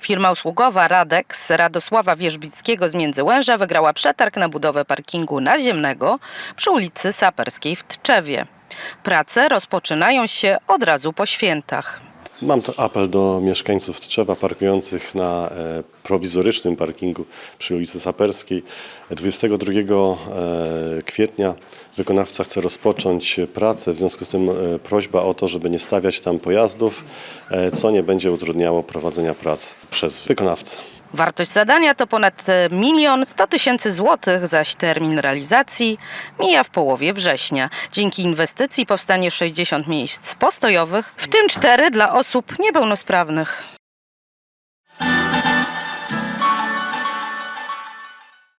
Firma usługowa Radex Radosława Wierzbickiego z Międzyłęża wygrała przetarg na budowę parkingu naziemnego przy ulicy Saperskiej w Tczewie. Prace rozpoczynają się od razu po świętach. Mam to apel do mieszkańców Tczewa parkujących na e, prowizorycznym parkingu przy ulicy Saperskiej. 22 e, kwietnia wykonawca chce rozpocząć pracę, w związku z tym e, prośba o to, żeby nie stawiać tam pojazdów, co nie będzie utrudniało prowadzenia prac przez wykonawcę. Wartość zadania to ponad milion 100 tysięcy złotych, zaś termin realizacji mija w połowie września. Dzięki inwestycji powstanie 60 miejsc postojowych, w tym 4 dla osób niepełnosprawnych.